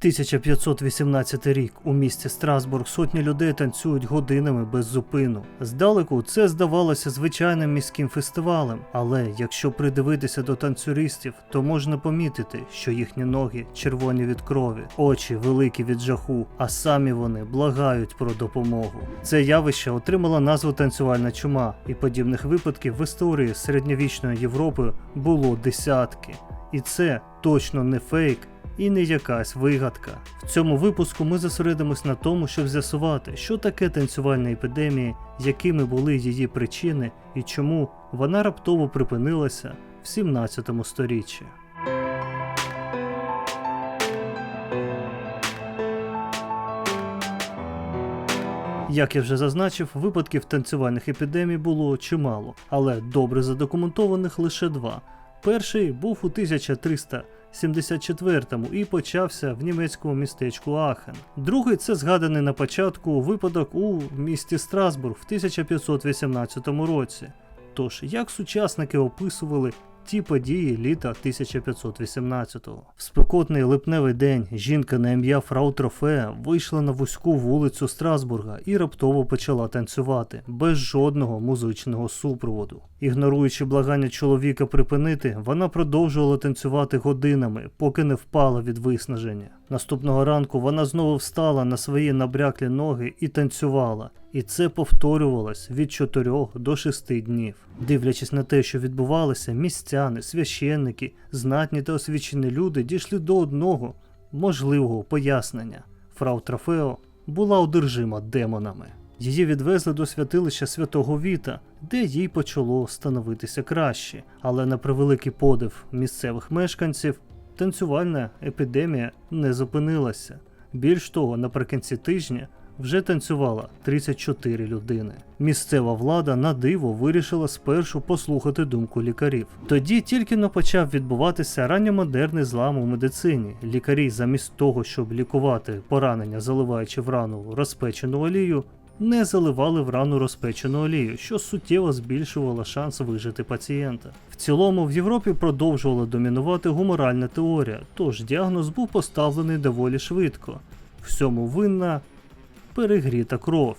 1518 рік у місті Страсбург сотні людей танцюють годинами без зупину. Здалеку це здавалося звичайним міським фестивалем, але якщо придивитися до танцюристів, то можна помітити, що їхні ноги червоні від крові, очі великі від жаху, а самі вони благають про допомогу. Це явище отримало назву танцювальна чума, і подібних випадків в історії середньовічної Європи було десятки. І це точно не фейк і не якась вигадка. В цьому випуску ми зосередимось на тому, щоб з'ясувати, що таке танцювальна епідемія, якими були її причини і чому вона раптово припинилася в 17 сторіччі. Як я вже зазначив, випадків танцювальних епідемій було чимало, але добре задокументованих лише два. Перший був у 1374-му і почався в німецькому містечку Ахен. Другий це згаданий на початку випадок у місті Страсбург в 1518 році. Тож, як сучасники описували ті події літа 1518-го. В спекотний липневий день жінка на ім'я Фрау Трофея вийшла на вузьку вулицю Страсбурга і раптово почала танцювати без жодного музичного супроводу. Ігноруючи благання чоловіка припинити, вона продовжувала танцювати годинами, поки не впала від виснаження. Наступного ранку вона знову встала на свої набряклі ноги і танцювала. І це повторювалось від 4 до 6 днів. Дивлячись на те, що відбувалося, містяни, священники, знатні та освічені люди дійшли до одного можливого пояснення. Фрау Трофео була одержима демонами. Її відвезли до святилища святого Віта, де їй почало становитися краще, але на превеликий подив місцевих мешканців танцювальна епідемія не зупинилася. Більш того, наприкінці тижня вже танцювала 34 людини. Місцева влада на диво вирішила спершу послухати думку лікарів. Тоді тільки но почав відбуватися ранньомодерний злам у медицині. Лікарі, замість того, щоб лікувати поранення, заливаючи в рану розпечену олію, не заливали в рану розпечену олію, що суттєво збільшувало шанс вижити пацієнта. В цілому в Європі продовжувала домінувати гуморальна теорія, тож діагноз був поставлений доволі швидко. Всьому винна перегріта кров.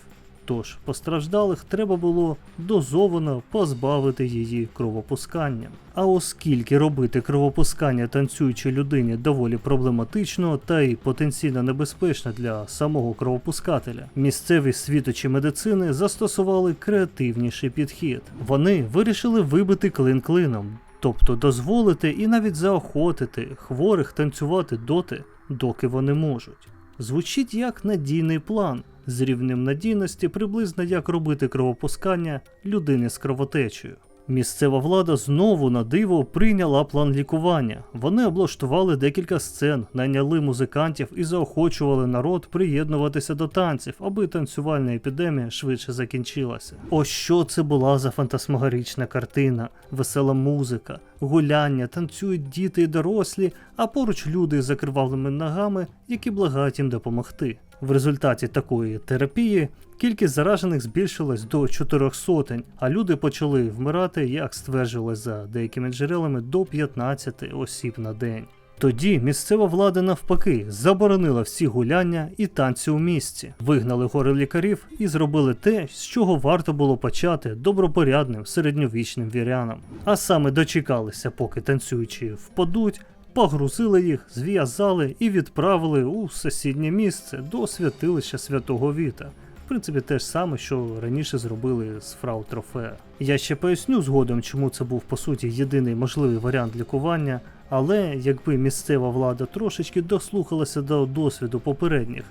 Тож постраждалих треба було дозовано позбавити її кровопусканням. А оскільки робити кровопускання танцюючій людині доволі проблематично та й потенційно небезпечно для самого кровопускателя, місцеві світочі медицини застосували креативніший підхід. Вони вирішили вибити клин клином, тобто дозволити і навіть заохотити хворих танцювати доти, доки вони можуть. Звучить як надійний план з рівнем надійності, приблизно як робити кровопускання людини з кровотечею. Місцева влада знову на диво прийняла план лікування. Вони облаштували декілька сцен, найняли музикантів і заохочували народ приєднуватися до танців, аби танцювальна епідемія швидше закінчилася. Ось що це була за фантасмагорична картина, весела музика, гуляння, танцюють діти і дорослі, а поруч люди з закривавленими ногами, які благають їм допомогти. В результаті такої терапії кількість заражених збільшилась до 4 сотень, а люди почали вмирати, як стверджувалось за деякими джерелами, до 15 осіб на день. Тоді місцева влада навпаки заборонила всі гуляння і танці у місті, вигнали гори лікарів і зробили те, з чого варто було почати добропорядним середньовічним вірянам. А саме дочекалися, поки танцюючі впадуть, погрузили їх, зв'язали і відправили у сусіднє місце до святилища святого Віта. В принципі, те ж саме, що раніше зробили з фрау Трофеа. Я ще поясню згодом, чому це був по суті єдиний можливий варіант лікування, але якби місцева влада трошечки дослухалася до досвіду попередніх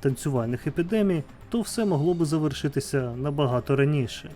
танцювальних епідемій, то все могло би завершитися набагато раніше.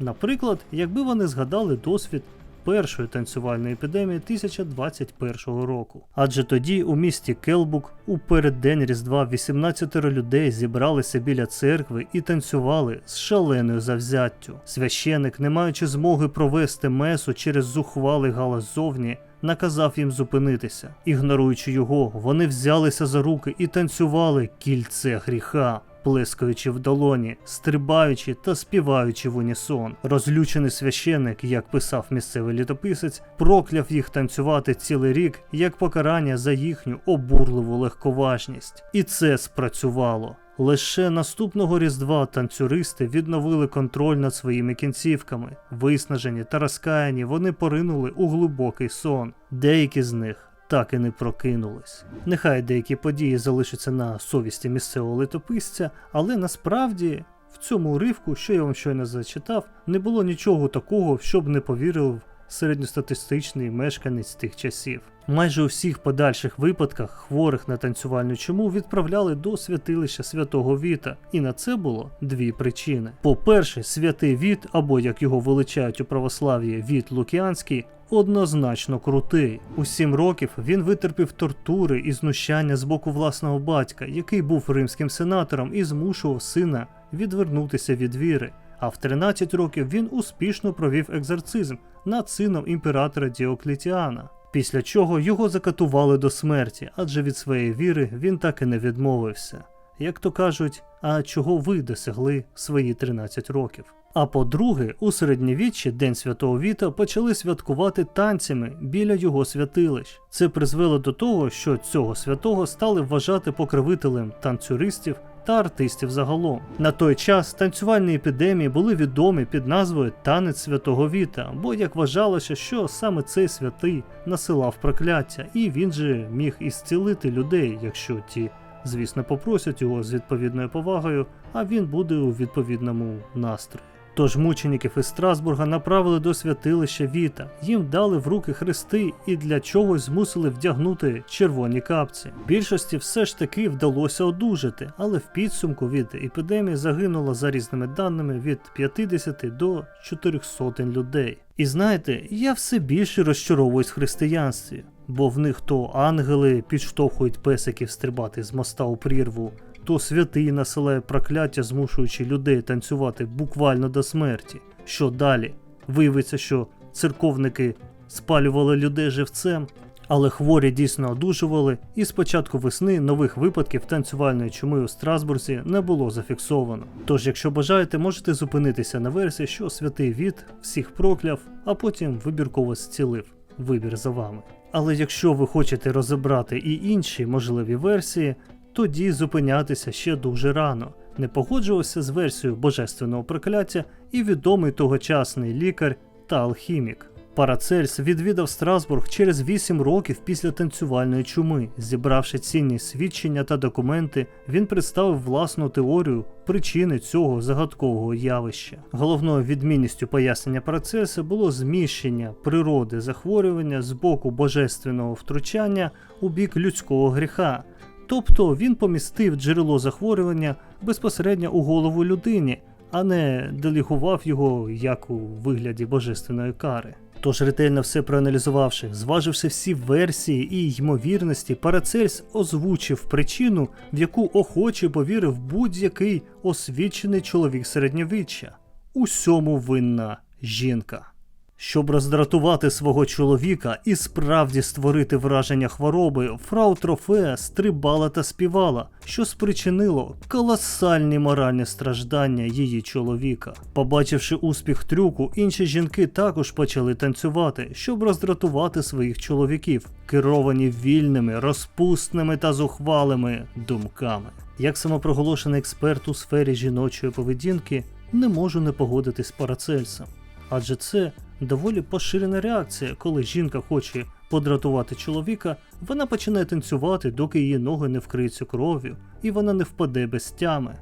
Наприклад, якби вони згадали досвід першої танцювальної епідемії 1021 року. Адже тоді у місті Келбук у переддень Різдва 18 людей зібралися біля церкви і танцювали з шаленою завзяттю. Священик, не маючи змоги провести месу через зухвалий галас зовні, наказав їм зупинитися. Ігноруючи його, вони взялися за руки і танцювали кільце гріха. Плескаючи в долоні, стрибаючи та співаючи в унісон. Розлючений священик, як писав місцевий літописець, прокляв їх танцювати цілий рік як покарання за їхню обурливу легковажність. І це спрацювало. Лише наступного різдва танцюристи відновили контроль над своїми кінцівками. Виснажені та розкаяні, вони поринули у глибокий сон. Деякі з них так і не прокинулись. Нехай деякі події залишаться на совісті місцевого литописця, але насправді в цьому уривку, що я вам щойно зачитав, не було нічого такого, щоб не повірив середньостатистичний мешканець тих часів. Майже у всіх подальших випадках хворих на танцювальну чуму відправляли до святилища святого Віта, і на це було дві причини. По-перше, святий Віт, або як його величають у православ'ї Віт Лукіанський, однозначно крутий. У сім років він витерпів тортури і знущання з боку власного батька, який був римським сенатором і змушував сина відвернутися від віри. А в 13 років він успішно провів екзорцизм над сином імператора Діоклетіана. Після чого його закатували до смерті, адже від своєї віри він так і не відмовився. Як то кажуть, а чого ви досягли свої 13 років? А по-друге, у середньовіччі День Святого Віта почали святкувати танцями біля його святилищ. Це призвело до того, що цього святого стали вважати покровителем танцюристів та артистів загалом. На той час танцювальні епідемії були відомі під назвою Танець Святого Віта, бо як вважалося, що саме цей святий насилав прокляття, і він же міг ісцілити людей, якщо ті, звісно, попросять його з відповідною повагою, а він буде у відповідному настрої. Тож мучеників із Страсбурга направили до святилища Віта, їм дали в руки хрести і для чогось змусили вдягнути червоні капці. Більшості все ж таки вдалося одужати, але в підсумку від епідемії загинуло за різними даними від 50 до 400 людей. І знаєте, я все більше розчаровуюсь в християнстві, бо в них то ангели підштовхують песиків стрибати з моста у прірву, то святий насилає прокляття, змушуючи людей танцювати буквально до смерті. Що далі? Виявиться, що церковники спалювали людей живцем, але хворі дійсно одужували, і з початку весни нових випадків танцювальної чуми у Страсбурзі не було зафіксовано. Тож, якщо бажаєте, можете зупинитися на версії, що святий від всіх прокляв, а потім вибірково зцілив. Вибір за вами. Але якщо ви хочете розібрати і інші можливі версії, тоді зупинятися ще дуже рано. Не погоджувався з версією божественного прокляття і відомий тогочасний лікар та алхімік. Парацельс відвідав Страсбург через 8 років після танцювальної чуми. Зібравши цінні свідчення та документи, він представив власну теорію причини цього загадкового явища. Головною відмінністю пояснення Парацельса було зміщення природи захворювання з боку божественного втручання у бік людського гріха. Тобто він помістив джерело захворювання безпосередньо у голову людині, а не делігував його як у вигляді божественної кари. Тож ретельно все проаналізувавши, зваживши всі версії і ймовірності, Парацельс озвучив причину, в яку охоче повірив будь-який освічений чоловік середньовіччя. Усьому винна жінка. Щоб роздратувати свого чоловіка і справді створити враження хвороби, фрау Трофея стрибала та співала, що спричинило колосальні моральні страждання її чоловіка. Побачивши успіх трюку, інші жінки також почали танцювати, щоб роздратувати своїх чоловіків, керовані вільними, розпусними та зухвалими думками. Як самопроголошений експерт у сфері жіночої поведінки, не можу не погодитись з Парацельсом. Адже це доволі поширена реакція, коли жінка хоче подратувати чоловіка, вона починає танцювати, доки її ноги не вкриються кров'ю, і вона не впаде без тями.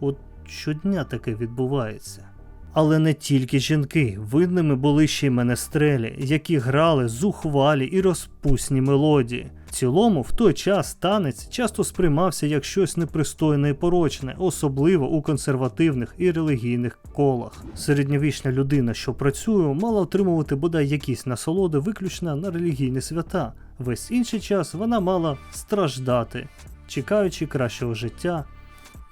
От щодня таке відбувається. Але не тільки жінки, видними були ще й менестрелі, які грали зухвалі і розпусні мелодії. В цілому, в той час танець часто сприймався як щось непристойне і порочне, особливо у консервативних і релігійних колах. Середньовічна людина, що працює, мала отримувати бодай якісь насолоди виключно на релігійні свята. Весь інший час вона мала страждати, чекаючи кращого життя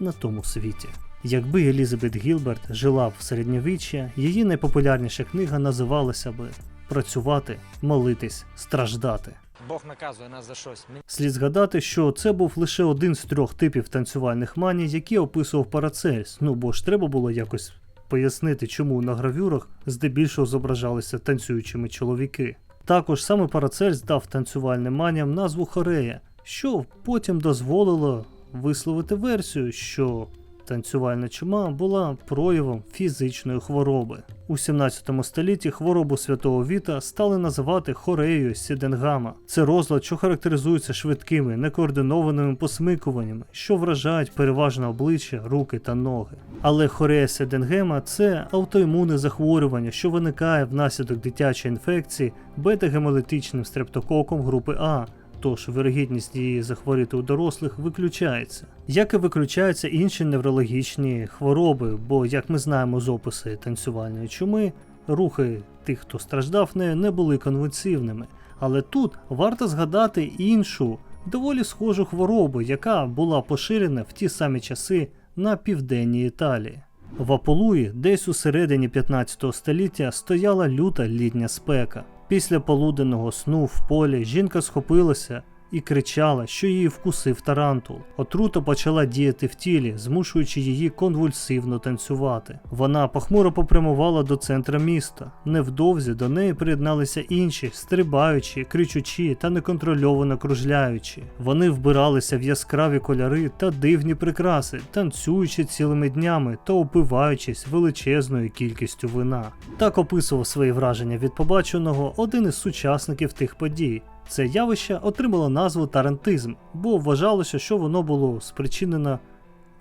на тому світі. Якби Елізабет Гілберт жила в середньовіччя, її найпопулярніша книга називалася би Працювати, молитись, страждати. Бог наказує нас за щось. Слід згадати, що це був лише один з трьох типів танцювальних маній, які описував Парацельс. Ну бо ж треба було якось пояснити, чому на гравюрах здебільшого зображалися танцюючими чоловіки. Також саме Парацельс дав танцювальним маніям назву Хорея, що потім дозволило висловити версію, що танцювальна чума була проявом фізичної хвороби. У 17 столітті хворобу святого Віта стали називати хореєю Сіденгама. Це розлад, що характеризується швидкими, некоординованими посмикуваннями, що вражають переважно обличчя, руки та ноги. Але хорея Сіденгема це аутоімунне захворювання, що виникає внаслідок дитячої інфекції бета-гемолітичним стрептококом групи А. Тож вирогідність її захворіти у дорослих виключається. Як і виключаються інші неврологічні хвороби, бо, як ми знаємо з описи танцювальної чуми, рухи тих, хто страждав нею, не були конвульсивними. Але тут варто згадати іншу, доволі схожу хворобу, яка була поширена в ті самі часи на південній Італії. В Аполуї, десь у середині 15 століття, стояла люта літня спека. Після полуденного сну в полі жінка схопилася і кричала, що її вкусив тарантул. Отрута почала діяти в тілі, змушуючи її конвульсивно танцювати. Вона похмуро попрямувала до центра міста. Невдовзі до неї приєдналися інші, стрибаючі, кричучі та неконтрольовано кружляючі. Вони вбиралися в яскраві кольори та дивні прикраси, танцюючи цілими днями та опиваючись величезною кількістю вина. Так описував свої враження від побаченого один із сучасників тих подій. Це явище отримало назву тарантизм, бо вважалося, що воно було спричинено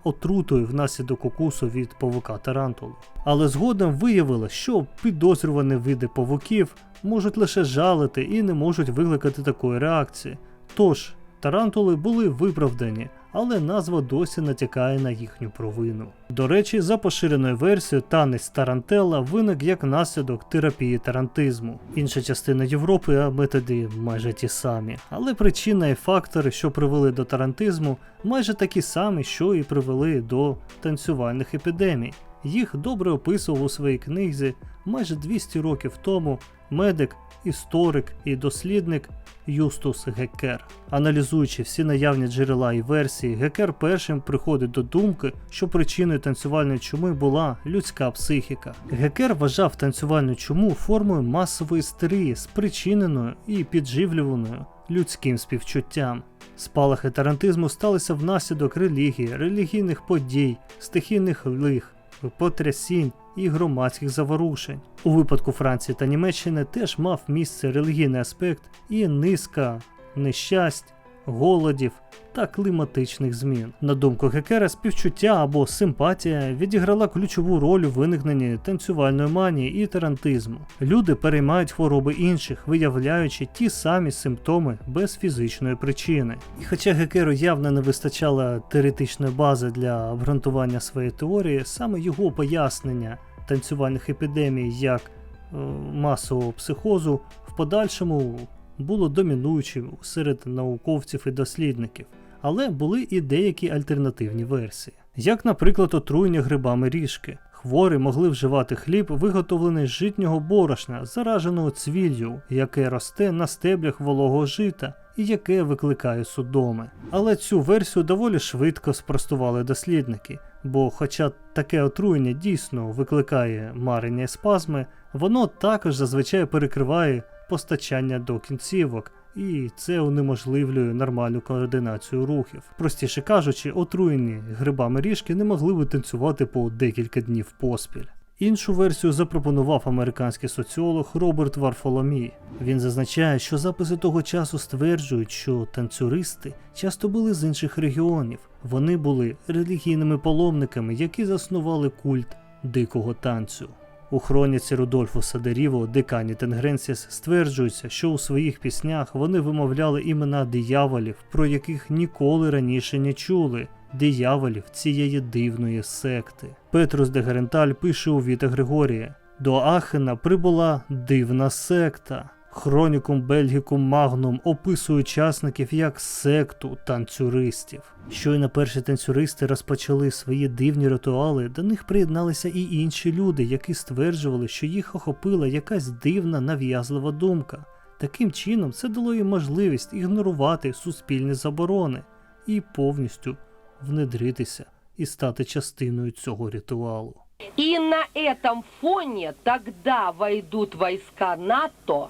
отрутою внаслідок укусу від павука тарантулу. Але згодом виявилось, що підозрювані види павуків можуть лише жалити і не можуть викликати такої реакції. Тож, тарантули були виправдані, але назва досі натякає на їхню провину. До речі, за поширеною версією, танець Тарантелла виник як наслідок терапії тарантизму. Інша частина Європи, а методи майже ті самі. Але причина і фактори, що привели до тарантизму, майже такі самі, що і привели до танцювальних епідемій. Їх добре описував у своїй книзі майже 200 років тому медик, історик і дослідник Юстус Геккер. Аналізуючи всі наявні джерела і версії, Геккер першим приходить до думки, що причиною танцювальної чуми була людська психіка. Геккер вважав танцювальну чуму формою масової істерії, спричиненою і підживлюваною людським співчуттям. Спалахи тарантизму сталися внаслідок релігії, релігійних подій, стихійних лих, потрясінь і громадських заворушень. У випадку Франції та Німеччини теж мав місце релігійний аспект і низка нещасть, голодів та кліматичних змін. На думку Гекера, співчуття або симпатія відіграла ключову роль у виникненні танцювальної манії і тарантизму. Люди переймають хвороби інших, виявляючи ті самі симптоми без фізичної причини. І хоча Гекеру явно не вистачало теоретичної бази для обґрунтування своєї теорії, саме його пояснення танцювальних епідемій як е, масового психозу в подальшому було домінуючим серед науковців і дослідників, але були і деякі альтернативні версії, як, наприклад, отруєння грибами ріжки. Хворі могли вживати хліб, виготовлений з житнього борошна, зараженого цвіллю, яке росте на стеблях вологого жита і яке викликає судоми. Але цю версію доволі швидко спростували дослідники, бо, хоча таке отруєння дійсно викликає марення і спазми, воно також зазвичай перекриває постачання до кінцівок, і це унеможливлює нормальну координацію рухів. Простіше кажучи, отруєні грибами ріжки не могли би танцювати по декілька днів поспіль. Іншу версію запропонував американський соціолог Роберт Варфоломій. Він зазначає, що записи того часу стверджують, що танцюристи часто були з інших регіонів. Вони були релігійними паломниками, які заснували культ дикого танцю. У хроніці Рудольфу Садеріво, Декані Тенгренсіс стверджується, що у своїх піснях вони вимовляли імена дияволів, про яких ніколи раніше не чули. Дияволів цієї дивної секти. Петрус де Геренталь пише у Віта Григорія: До Ахена прибула дивна секта. Хронікум Бельгікум Магнум описує учасників як секту танцюристів. Щойно перші танцюристи розпочали свої дивні ритуали, до них приєдналися і інші люди, які стверджували, що їх охопила якась дивна нав'язлива думка. Таким чином, це дало їм можливість ігнорувати суспільні заборони і повністю внедритися і стати частиною цього ритуалу. И на этом фоне тогда войдут войска НАТО,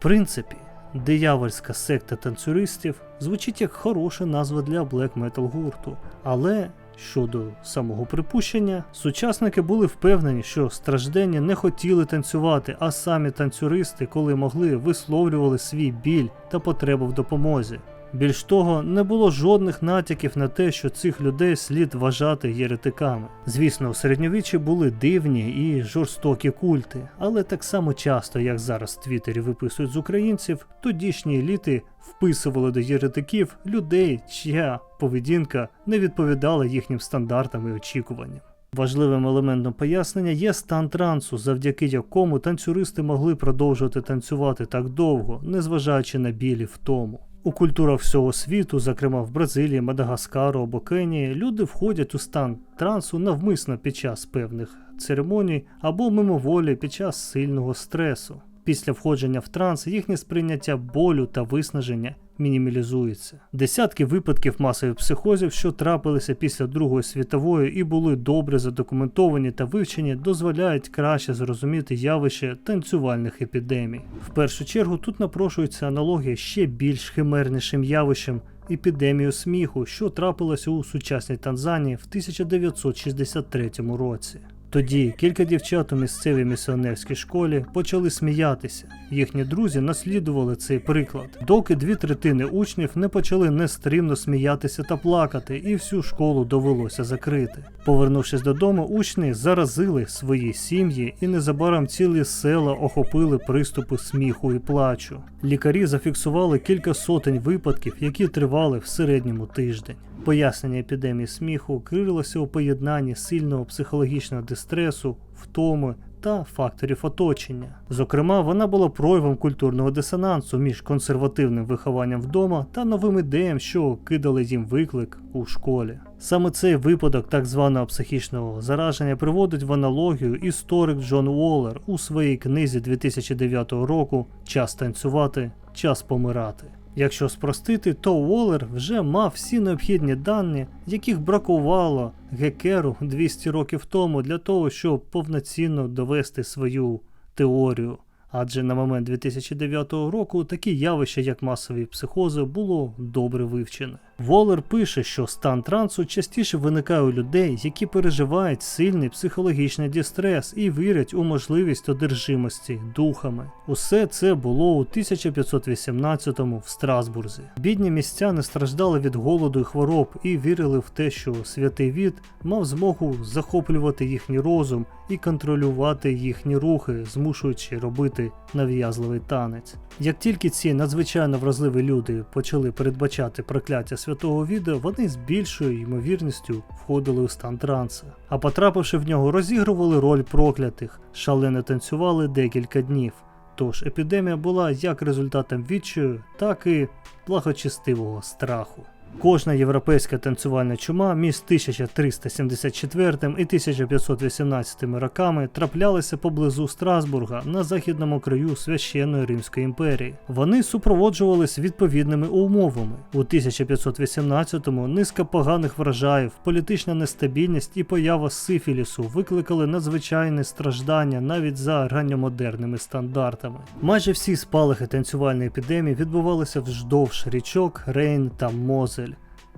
принципі, диявольська секта танцюристів звучить як хороша назва для блек метал гурту, але щодо самого припущення, сучасники були впевнені, що страждення не хотіли танцювати, а самі танцюристи, коли могли, висловлювали свій біль та потребу в допомозі. Більш того, не було жодних натяків на те, що цих людей слід вважати єретиками. Звісно, у середньовіччі були дивні і жорстокі культи, але так само часто, як зараз в Твіттері виписують з українців, тодішні еліти вписували до єретиків людей, чия поведінка не відповідала їхнім стандартам і очікуванням. Важливим елементом пояснення є стан трансу, завдяки якому танцюристи могли продовжувати танцювати так довго, незважаючи на білі втому. У культурах всього світу, зокрема в Бразилії, Мадагаскару або Кенії, люди входять у стан трансу навмисно під час певних церемоній або мимоволі під час сильного стресу. Після входження в транс їхнє сприйняття болю та виснаження мінімалізується. Десятки випадків масових психозів, що трапилися після Другої світової і були добре задокументовані та вивчені, дозволяють краще зрозуміти явище танцювальних епідемій. В першу чергу тут напрошується аналогія ще більш химернішим явищем епідемію сміху, що трапилася у сучасній Танзанії в 1963 році. Тоді кілька дівчат у місцевій місіонерській школі почали сміятися. Їхні друзі наслідували цей приклад, доки дві третини учнів не почали нестримно сміятися та плакати, і всю школу довелося закрити. Повернувшись додому, учні заразили свої сім'ї, і незабаром цілі села охопили приступи сміху і плачу. Лікарі зафіксували кілька сотень випадків, які тривали в середньому тиждень. Пояснення епідемії сміху крилося у поєднанні сильного психологічного дистресу, втоми та факторів оточення. Зокрема, вона була проявом культурного дисонансу між консервативним вихованням вдома та новим ідеям, що кидали їм виклик у школі. Саме цей випадок так званого психічного зараження приводить в аналогію історик Джон Уоллер у своїй книзі 2009 року Час танцювати, час помирати. Якщо спростити, то Уоллер вже мав всі необхідні дані, яких бракувало Гекеру 200 років тому для того, щоб повноцінно довести свою теорію. Адже на момент 2009 року такі явища, як масові психози, було добре вивчене. Волер пише, що стан трансу частіше виникає у людей, які переживають сильний психологічний дистрес і вірять у можливість одержимості духами. Усе це було у 1518-му в Страсбурзі. Бідні містяни страждали від голоду і хвороб і вірили в те, що святий від мав змогу захоплювати їхній розум і контролювати їхні рухи, змушуючи робити нав'язливий танець. Як тільки ці надзвичайно вразливі люди почали передбачати прокляття святого відео, вони з більшою ймовірністю входили у стан транса, а потрапивши в нього, розігрували роль проклятих, шалено танцювали декілька днів. Тож епідемія була як результатом відчаю, так і благочестивого страху. Кожна європейська танцювальна чума між 1374 і 1518 роками траплялися поблизу Страсбурга на західному краю священної Римської імперії. Вони супроводжувались відповідними умовами. У 1518-му низка поганих врожаїв, політична нестабільність і поява сифілісу викликали надзвичайне страждання навіть за ранньомодерними стандартами. Майже всі спалахи танцювальної епідемії відбувалися вздовж річок Рейн та Мозель.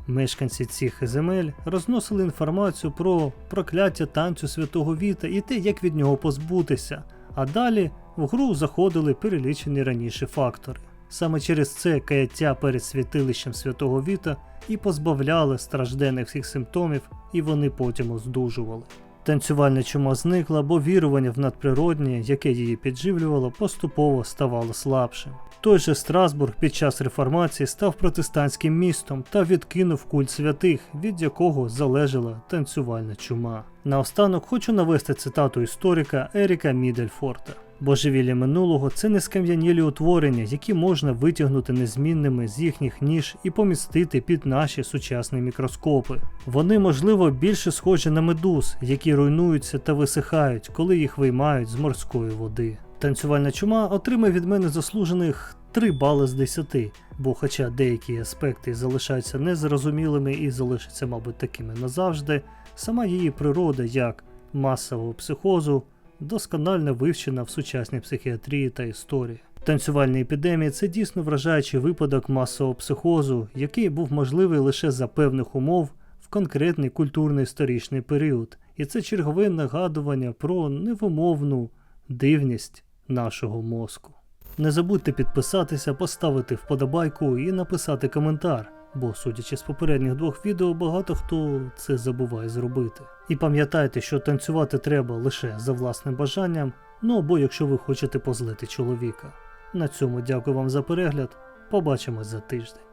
Мешканці цих земель розносили інформацію про прокляття танцю святого Віта і те, як від нього позбутися, а далі в гру заходили перелічені раніше фактори. Саме через це каяття перед святилищем святого Віта і позбавляли страждених всіх симптомів, і вони потім оздужували. Танцювальна чума зникла, бо вірування в надприроднє, яке її підживлювало, поступово ставало слабшим. Той же Страсбург під час реформації став протестантським містом та відкинув культ святих, від якого залежала танцювальна чума. Наостанок хочу навести цитату історика Еріка Мідельфорта. Божевілля минулого це нескам'янілі утворення, які можна витягнути незмінними з їхніх ніж і помістити під наші сучасні мікроскопи. Вони, можливо, більше схожі на медуз, які руйнуються та висихають, коли їх виймають з морської води. Танцювальна чума отримає від мене заслужених 3 бали з 10, бо хоча деякі аспекти залишаються незрозумілими і залишаться, мабуть, такими назавжди, сама її природа як масового психозу досконально вивчена в сучасній психіатрії та історії. Танцювальна епідемія це дійсно вражаючий випадок масового психозу, який був можливий лише за певних умов в конкретний культурно-історичний період, і це чергове нагадування про невимовну дивність нашого мозку. Не забудьте підписатися, поставити вподобайку і написати коментар, бо, судячи з попередніх двох відео, багато хто це забуває зробити. І пам'ятайте, що танцювати треба лише за власним бажанням, ну або якщо ви хочете позлити чоловіка. На цьому дякую вам за перегляд. Побачимось за тиждень.